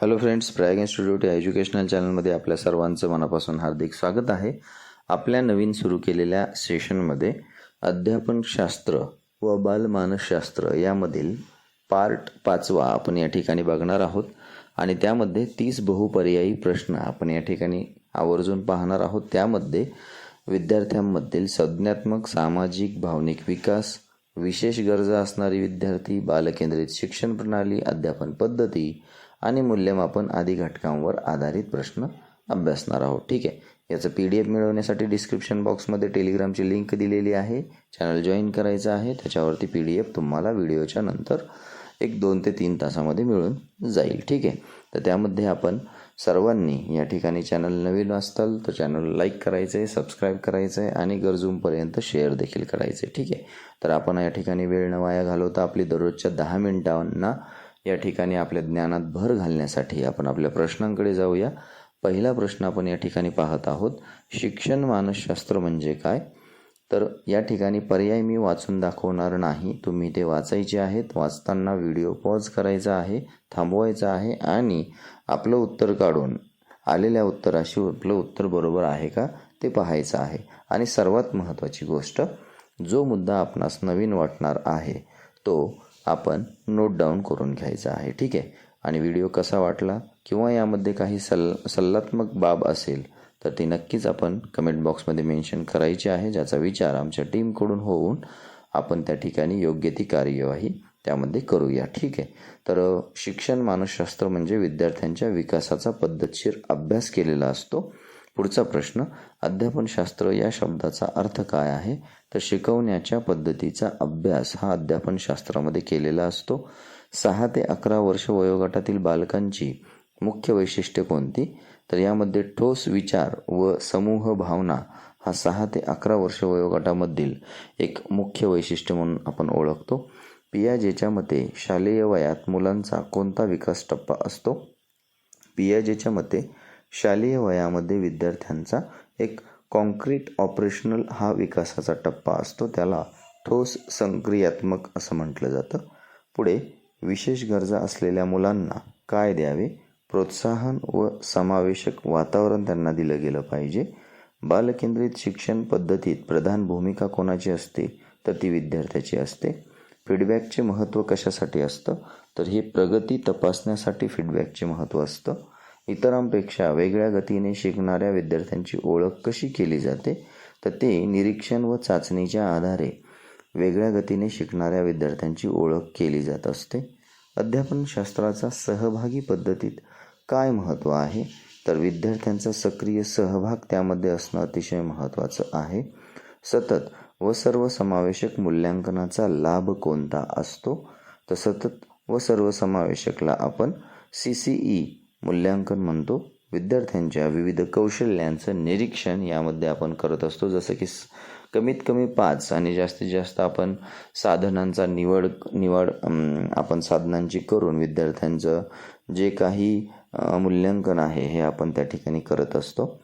Hello friends Prayag institute या educational चॅनलमध्ये आपल्या सर्वांचं मनापासून हार्दिक स्वागत आहे. आपल्या नवीन सुरू केलेल्या सेशनमध्ये अध्यापनशास्त्र व बालमानसशास्त्र यामधील पार्ट पाचवा आपण या ठिकाणी बघणार आहोत. आणि त्यामध्ये तीस बहुपर्यायी प्रश्न आपण या ठिकाणी आवर्जून पाहणार आहोत. त्यामध्ये विद्यार्थ्यांमधील संज्ञात्मक सामाजिक भावनिक विकास विशेष गरजा असणारी विद्यार्थी बालकेंद्रित शिक्षण प्रणाली अध्यापन पद्धती आणि मूल्यमापन आदी घटकांवर आधारित प्रश्न अभ्यासणार आहोत. ठीक आहे. याचं पी डी एफ मिळवण्यासाठी डिस्क्रिप्शन बॉक्समध्ये टेलिग्रामची लिंक दिलेली आहे. चॅनल जॉईन करायचं आहे. त्याच्यावरती पी डी एफ तुम्हाला व्हिडिओच्या नंतर एक दोन ते तीन तासामध्ये मिळून जाईल. ठीक आहे. तर त्यामध्ये आपण सर्वांनी या ठिकाणी चॅनल नवीन असताल तर चॅनल लाईक करायचं आहे सबस्क्राईब करायचं आहे आणि गरजूंपर्यंत शेअर देखील करायचे ठीक आहे. तर आपण या ठिकाणी वेळ न वाया घालवता आपली दररोजच्या दहा मिनिटांना या ठिकाणी आपल्या ज्ञानात भर घालण्यासाठी आपण आपल्या प्रश्नांकडे जाऊया. पहिला प्रश्न आपण या ठिकाणी पाहत आहोत. शिक्षण मानसशास्त्र म्हणजे काय? तर या ठिकाणी पर्याय मी वाचून दाखवणार नाही. तुम्ही ते वाचायचे आहेत. वाचताना व्हिडिओ पॉज करायचा आहे थांबवायचा आहे आणि आपलं उत्तर काढून आलेल्या उत्तराशी आपलं उत्तर बरोबर आहे का ते पाहायचं आहे. आणि सर्वात महत्त्वाची गोष्ट जो मुद्दा आपणास नवीन वाटणार आहे तो आपण नोट डाऊन करून घ्यायचा आहे ठीक आहे? आणि व्हिडिओ कसा वाटला किंवा यामध्ये काही सल सल्लात्मक बाब असेल तर ती नक्कीच आपण कमेंट बॉक्समध्ये मेन्शन करायची आहे ज्याचा विचार आमच्या टीमकडून होऊन आपण त्या ठिकाणी योग्य ती कार्यवाही त्यामध्ये करूया ठीक आहे? तर शिक्षण मानसशास्त्र म्हणजे विद्यार्थ्यांच्या विकासाचा पद्धतशीर अभ्यास केलेला असतो. पुढचा प्रश्न अध्यापनशास्त्र या शब्दाचा अर्थ काय आहे? तर शिकवण्याच्या पद्धतीचा अभ्यास हा अध्यापनशास्त्रामध्ये केलेला असतो. सहा ते अकरा वर्ष वयोगटातील बालकांची मुख्य वैशिष्ट्ये कोणती? तर यामध्ये ठोस विचार व समूह भावना हा सहा ते अकरा वर्ष वयोगटामधील एक मुख्य वैशिष्ट्य म्हणून आपण ओळखतो. पियाजेच्या मते शालेय वयात मुलांचा कोणता विकास टप्पा असतो? पियाजेच्या मते शालेय वयामध्ये विद्यार्थ्यांचा एक कॉन्क्रीट ऑपरेशनल हा विकासाचा टप्पा असतो. त्याला ठोस संक्रियात्मक असं म्हटलं जातं. पुढे विशेष गरजा असलेल्या मुलांना काय द्यावे? प्रोत्साहन व समावेशक वातावरण त्यांना दिलं गेलं पाहिजे. बालकेंद्रित शिक्षण पद्धतीत प्रधान भूमिका कोणाची असते? तर ती विद्यार्थ्याची असते. फीडबॅकचे महत्त्व कशासाठी असतं? तर हे प्रगती तपासण्यासाठी फीडबॅकचे महत्त्व असतं. इतरांपेक्षा वेगळ्या गतीने शिकणाऱ्या विद्यार्थ्यांची ओळख कशी केली जाते तर ते निरीक्षण व चाचणीच्या आधारे वेगळ्या गतीने शिकणाऱ्या विद्यार्थ्यांची ओळख केली जात असते. अध्यापनशास्त्राचा सहभागी पद्धतीत काय महत्त्व आहे? तर विद्यार्थ्यांचा सक्रिय सहभाग त्यामध्ये असणं अतिशय महत्त्वाचं आहे. सतत व सर्वसमावेशक मूल्यांकनाचा लाभ कोणता असतो? तर सतत व सर्वसमावेशकला आपण सी सी ई मूल्यांकन म्हणतो. विद्यार्थ्यांच्या विविध कौशल्यांचं निरीक्षण यामध्ये आपण करत असतो. जसं की कमीत कमी पाच आणि जास्तीत जास्त आपण साधनांचा निवड निवड आपण साधनांची करून विद्यार्थ्यांचं जे काही मूल्यांकन आहे हे आपण त्या ठिकाणी करत असतो.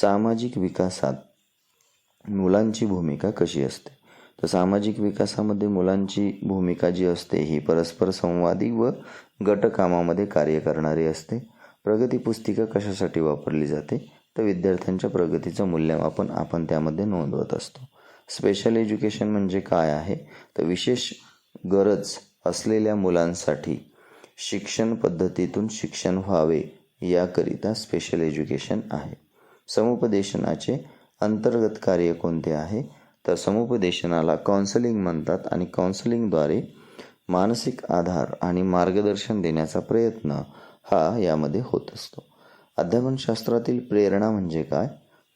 सामाजिक विकासात मुलांची भूमिका कशी असते? तर सामाजिक विकासामध्ये मुलांची भूमिका जी असते ही परस्पर संवादी व गटकामामध्ये कार्य करणारी असते. प्रगती पुस्तिका कशासाठी वापरली जाते? तर विद्यार्थ्यांच्या प्रगतीचं मूल्यमापन आपण त्यामध्ये नोंदवत असतो. स्पेशल एज्युकेशन म्हणजे काय आहे? तर विशेष गरज असलेल्या मुलांसाठी शिक्षण पद्धतीतून शिक्षण व्हावे याकरिता स्पेशल एज्युकेशन आहे. समुपदेशनाचे अंतर्गत कार्य कोणते आहे? तर समुपदेशनाला काउन्सलिंग म्हणतात आणि काउन्सलिंगद्वारे मानसिक आधार आणि मार्गदर्शन देण्याचा प्रयत्न हा यामध्ये होत असतो. अध्यापनशास्त्रातील प्रेरणा म्हणजे काय?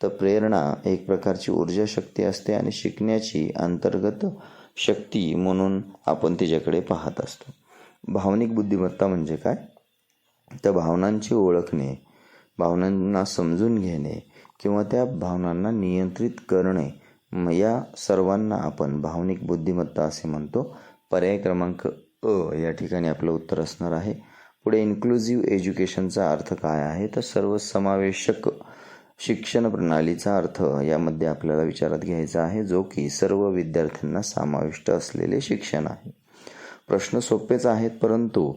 तर प्रेरणा एक प्रकारची ऊर्जा शक्ती असते आणि शिकण्याची अंतर्गत शक्ती म्हणून आपण तिच्याकडे पाहत असतो. भावनिक बुद्धिमत्ता म्हणजे काय? तर भावनांची ओळखणे भावनांना समजून घेणे किंवा त्या भावनांना नियंत्रित करणे या सर्वांना आपण भावनिक बुद्धिमत्ता असे म्हणतो. पर्याय क्रमांक अ या ठिकाणी आपलं उत्तर असणार आहे. पुढे इन्क्लुझिव्ह एज्युकेशनचा अर्थ काय आहे? तर सर्वसमावेशक शिक्षण प्रणालीचा अर्थ यामध्ये आपल्याला विचारात घ्यायचा आहे जो की सर्व विद्यार्थ्यांना समाविष्ट असलेले शिक्षण आहे. प्रश्न सोपेच आहेत परंतु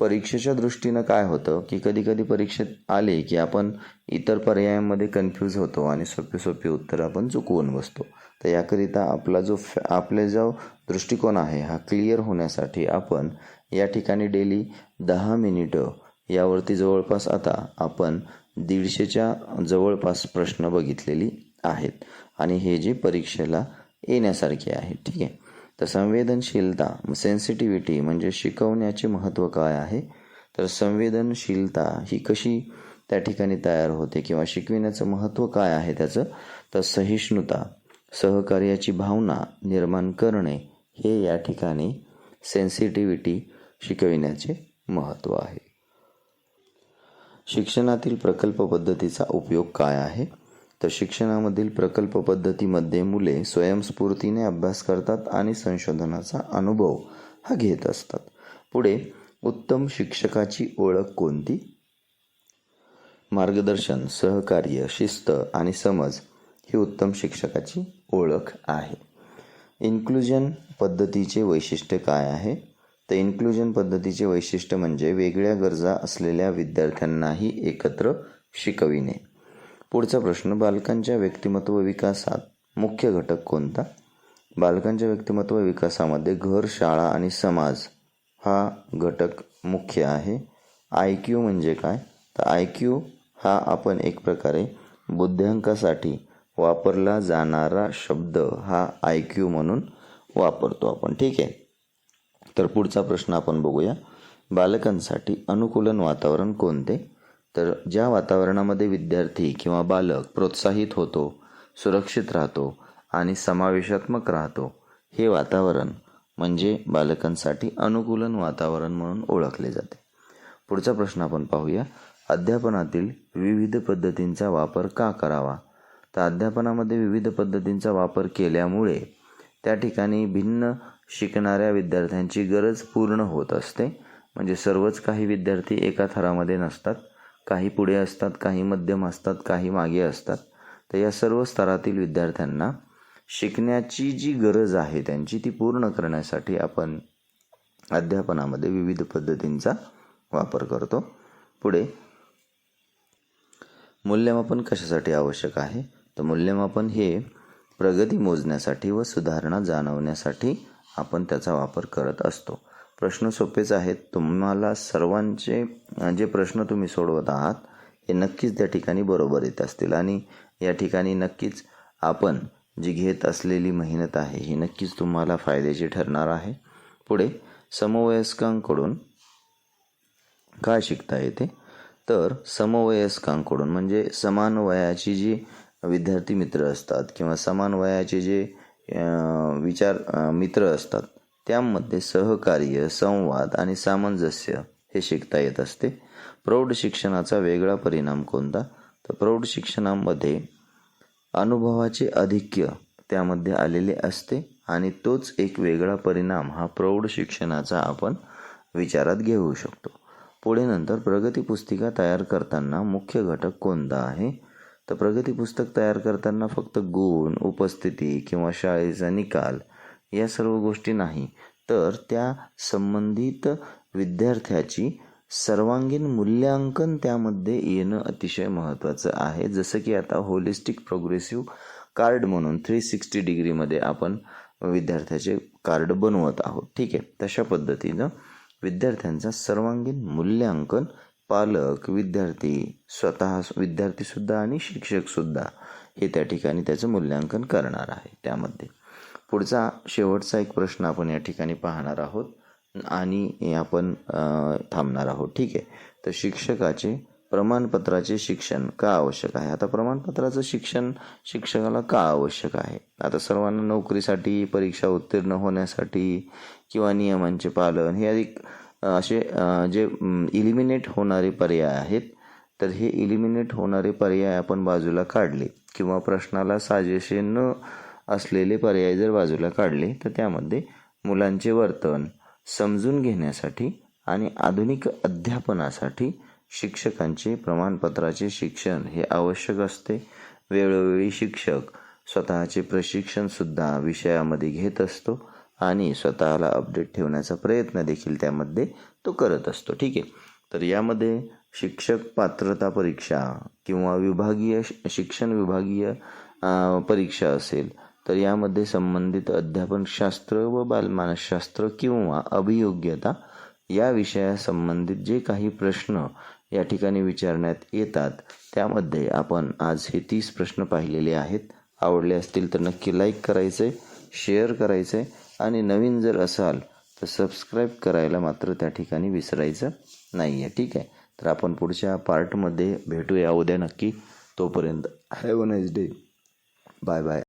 परीक्षेच्या दृष्टीनं काय होतं की कधी कधी परीक्षेत आले की आपण इतर पर्यायांमध्ये कन्फ्यूज होतो आणि सोपी सोपी उत्तर आपण चुकवून बसतो. तर याकरिता आपला जो फॅ आपला जो दृष्टिकोन आहे हा क्लिअर होण्यासाठी आपण या ठिकाणी डेली दहा मिनिटं. यावरती जवळपास आता आपण दीडशेच्या जवळपास प्रश्न बघितलेली आहेत. आणि हे जे परीक्षेला येण्यासारखे आहेत ठीक आहे? तर संवेदनशीलता सेन्सिटिव्हिटी म्हणजे शिकवण्याचे महत्त्व काय आहे? तर संवेदनशीलता ही कशी त्या ठिकाणी तयार होते किंवा शिकविण्याचं महत्त्व काय आहे त्याचं? तर सहिष्णुता सहकार्याची भावना निर्माण करणे हे या ठिकाणी सेन्सिटिव्हिटी शिकविण्याचे महत्त्व आहे. शिक्षणातील प्रकल्प पद्धतीचा उपयोग काय आहे? तर शिक्षणामधील प्रकल्प पद्धतीमध्ये मुले स्वयंस्फूर्तीने अभ्यास करतात आणि संशोधनाचा अनुभव हा घेत असतात. पुढे उत्तम शिक्षकाची ओळख कोणती? मार्गदर्शन सहकार्य शिस्त आणि समज ही उत्तम शिक्षकाची ओळख आहे. इन्क्लुजन पद्धतीचे वैशिष्ट्य काय आहे? तर इन्क्लुजन पद्धतीचे वैशिष्ट्य म्हणजे वेगळ्या गरजा असलेल्या विद्यार्थ्यांनाही एकत्र शिकविणे. पुढचा प्रश्न बालकांच्या व्यक्तिमत्व विकासात मुख्य घटक कोणता? बालकांच्या व्यक्तिमत्व विकासामध्ये घर शाळा आणि समाज हा घटक मुख्य आहे. आय क्यू म्हणजे काय? तर आय क्यू हा आपण एक प्रकारे बुद्ध्यांकासाठी वापरला जाणारा शब्द हा आय क्यू म्हणून वापरतो आपण. ठीक आहे? तर पुढचा प्रश्न आपण बघूया. बालकांसाठी अनुकूलन वातावरण कोणते? तर ज्या वातावरणामध्ये विद्यार्थी किंवा बालक प्रोत्साहित होतो सुरक्षित राहतो आणि समावेशात्मक राहतो हे वातावरण म्हणजे बालकांसाठी अनुकूलन वातावरण म्हणून ओळखले जाते. पुढचा प्रश्न आपण पाहूया. अध्यापनातील विविध पद्धतींचा वापर का करावा? तर अध्यापनामध्ये विविध पद्धतींचा वापर केल्यामुळे त्या ठिकाणी भिन्न शिकणाऱ्या विद्यार्थ्यांची गरज पूर्ण होत असते. म्हणजे सर्वच काही विद्यार्थी एका थरामध्ये नसतात. काही पुढे असतात काही मध्यम असतात काही मागे असतात. तर या सर्व स्तरातील विद्यार्थ्यांना शिकण्याची जी गरज आहे त्यांची ती पूर्ण करण्यासाठी आपण अध्यापनामध्ये विविध पद्धतींचा वापर करतो. पुढे मूल्यमापन कशासाठी आवश्यक आहे? तर मूल्यमापन हे प्रगती मोजण्यासाठी व सुधारणा जाणवण्यासाठी आपण त्याचा वापर करत असतो. प्रश्न सोपेच आहेत. तुम्हाला सर्वांचे जे प्रश्न तुम्ही सोडवत आहात हे नक्कीच त्या ठिकाणी बरोबर येत असतील. आणि या ठिकाणी नक्कीच आपण जी घेत असलेली मेहनत आहे ही नक्कीच तुम्हाला फायद्याची ठरणार आहे. पुढे समवयस्कांकडून काय शिकता येते? तर समवयस्कांकडून म्हणजे समान वयाची जी विद्यार्थी मित्र असतात किंवा समान वयाचे जे विचार मित्र असतात. त्यामध्ये सहकार्य संवाद आणि सामंजस्य हे शिकता येत असते. प्रौढ शिक्षणाचा वेगळा परिणाम कोणता? तर प्रौढ शिक्षणामध्ये अनुभवाचे अधिक्य त्यामध्ये आलेले असते आणि तोच एक वेगळा परिणाम हा प्रौढ शिक्षणाचा आपण विचारात घेऊ शकतो. पुढे नंतर प्रगती पुस्तिका तयार करताना मुख्य घटक कोणता आहे? तर प्रगती पुस्तक तयार करताना फक्त गुण उपस्थिती किंवा शाळेचा निकाल या सर्व गोष्टी नाही तर त्या संबंधित विद्यार्थ्याची सर्वांगीण मूल्यांकन त्यामध्ये येणं अतिशय महत्त्वाचं आहे. जसं की आता होलिस्टिक प्रोग्रेसिव्ह कार्ड म्हणून थ्री सिक्स्टी डिग्रीमध्ये आपण विद्यार्थ्याचे कार्ड बनवत आहोत. ठीक आहे? तशा पद्धतीनं विद्यार्थ्यांचं सर्वांगीण मूल्यांकन पालक विद्यार्थी स्वतः विद्यार्थीसुद्धा आणि शिक्षकसुद्धा हे त्या ठिकाणी त्याचं मूल्यांकन करणार आहे त्यामध्ये. पुढचा शेवटचा एक प्रश्न आपण या ठिकाणी पाहणार आहोत आणि आपण थांबणार आहोत. ठीक आहे. तर शिक्षकाचे प्रमाणपत्राचे शिक्षण का आवश्यक आहे? आता प्रमाणपत्राचं शिक्षण शिक्षकाला का आवश्यक आहे? आता सर्वांना नोकरीसाठी परीक्षा उत्तीर्ण होण्यासाठी किंवा नियमांचे पालन हे अधिक असे जे इलिमिनेट होणारे पर्याय आहेत तर हे इलिमिनेट होणारे पर्याय आपण बाजूला काढले. किंवा प्रश्नाला साजेसे न असलेले पर्याय जर बाजूला काढले तर त्यामध्ये मुलांचे वर्तन समजून घेण्यासाठी आणि आधुनिक अध्यापनासाठी शिक्षकांचे प्रमाणपत्राचे शिक्षण हे आवश्यक असते. वेळोवेळी शिक्षक स्वतःचे प्रशिक्षणसुद्धा विषयामध्ये घेत असतो. आणि स्वतःला अपडेट ठेवण्याचा प्रयत्न देखील त्यामध्ये तो करत असतो. ठीक आहे? तर यामध्ये शिक्षक पात्रता परीक्षा किंवा विभागीय श- शिक्षण विभागीय परीक्षा असेल तर यामध्ये संबंधित अध्यापनशास्त्र व बालमानसशास्त्र किंवा अभियोग्यता या विषयासंबंधित जे काही प्रश्न या ठिकाणी विचारण्यात येतात त्यामध्ये आपण आज हे तीस प्रश्न पाहिलेले आहेत. आवडले असतील तर नक्की लाईक करायचे शेअर करायचे आणि नवीन जर असाल तर सबस्क्राईब करायला मात्र त्या ठिकाणी विसरायचं नाही आहे ठीक आहे? तर आपण पुढच्या पार्टमध्ये भेटूया उद्या नक्की. तोपर्यंत have a nice day bye bye